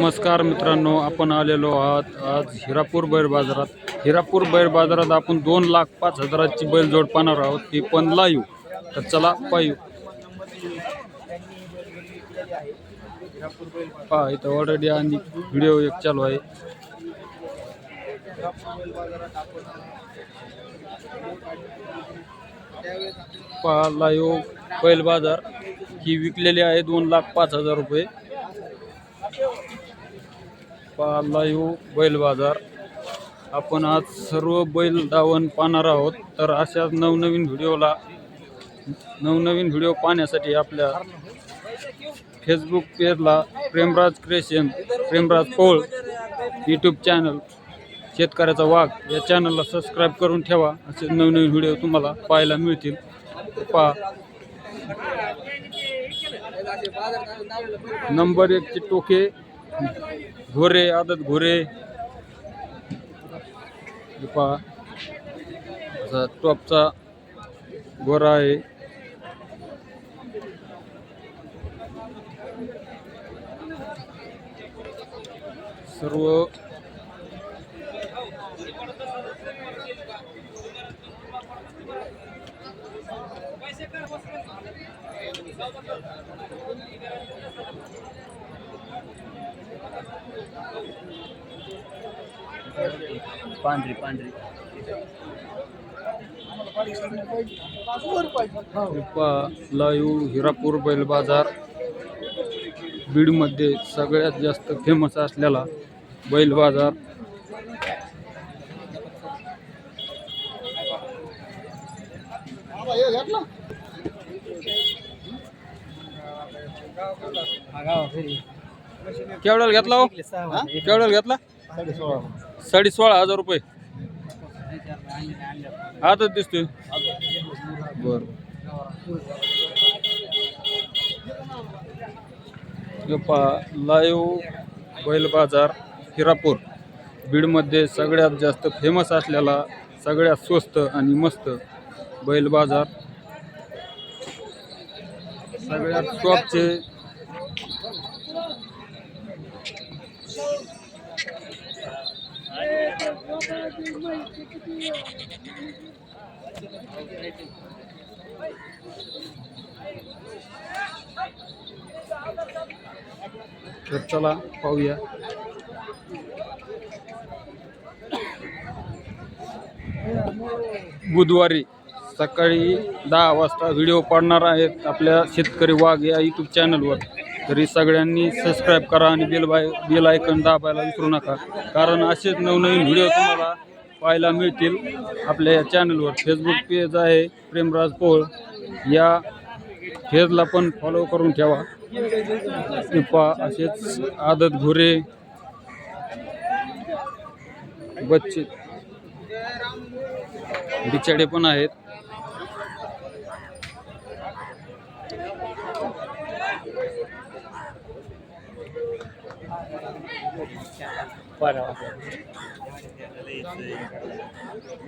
नमस्कार मित्रांनो आपण आलेलो आहात आज हिरापूर बैल बाजारात. हिरापूर बैल बाजारात आपण दोन लाख पाच हजाराची बैलजोड पाहणार आहोत. ती पण लाईव्ह तर चला पायू पहा इथं ऑलरेडी आणि व्हिडिओ एक चालू आहे. पहा लाईव्ह बैल बाजार. ही विकलेली आहे दोन लाख पाच हजार रुपये. पहा लाईव्ह बैल बाजार. आपण आज सर्व बैल दावण पाहणार आहोत. तर अशाच नवनवीन व्हिडिओला नवनवीन व्हिडिओ पाहण्यासाठी आपल्या Facebook पेजला Premraj creation Premraj Pol YouTube channel शेतकऱ्याचा वाघ या चॅनलला सबस्क्राईब करून ठेवा. असे नवनवीन व्हिडिओ तुम्हाला पाहायला मिळतील. पहा. नंबर एकचे टोके. घोरे आदत घोरे. पहा. असा टॉपचा गोरा आहे. सर्व पांढरी पांढरी. लाईव्ह हिरापूर बैल बाजार बीडमध्ये सगळ्यात जास्त फेमस असलेला बैल बाजार केवढ्याला घेतला हो? केवढ्याला घेतला? साडे सोळा हजार रुपये. आताच दिसतोय. बर. लाईव्ह बैल बाजार हिरापूर. बीडमध्ये सगळ्यात जास्त फेमस असलेला सगळ्यात स्वस्त आणि मस्त बैल बाजार. सगळ्यात टॉपचे तर चला पाहूया. बुधवारी सकाळी दहा वाजता व्हिडिओ पाडणार आहेत आपल्या शेतकरी वाघ या यूट्यूब चॅनलवर तरी सगळ्यांनी सबस्क्राईब करा आणि बेल बाय बेल आयकन दाबायला विसरू नका. कारण असेच नवनवीन व्हिडिओ तुम्हाला पाहायला मिळतील. आपल्या या चॅनलवर फेसबुक पेज आहे प्रेमराज पोळ. या फेजला पण फॉलो करून ठेवा. पा असेच आदत घोरे. बच्चे. बिचाडे पण आहेत.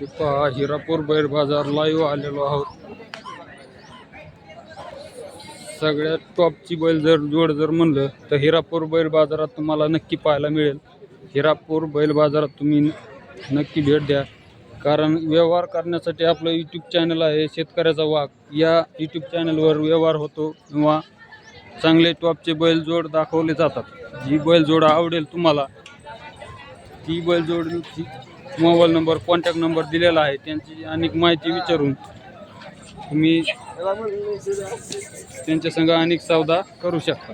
पहा हिरापूर बैल बाजार लाईव्ह आलेलो आहोत. सगळ्यात टॉपची बैल जर जोड जर म्हणलं तर हिरापूर बैल बाजारात तुम्हाला नक्की पाहायला मिळेल. हिरापूर बैल बाजारात तुम्ही नक्की भेट द्या. कारण व्यवहार करण्यासाठी आपलं यूट्यूब चॅनल आहे शेतकऱ्याचा वाघ. या यूट्यूब चॅनलवर व्यवहार होतो किंवा चांगले टॉपचे बैलजोड दाखवले जातात. जी बैलजोड आवडेल तुम्हाला ती बैलजोडची मोबाईल नंबर कॉन्टॅक्ट नंबर दिलेला आहे. त्यांची अनेक माहिती विचारून तुम्ही त्यांच्या संग अनेक सौदा करू शकता.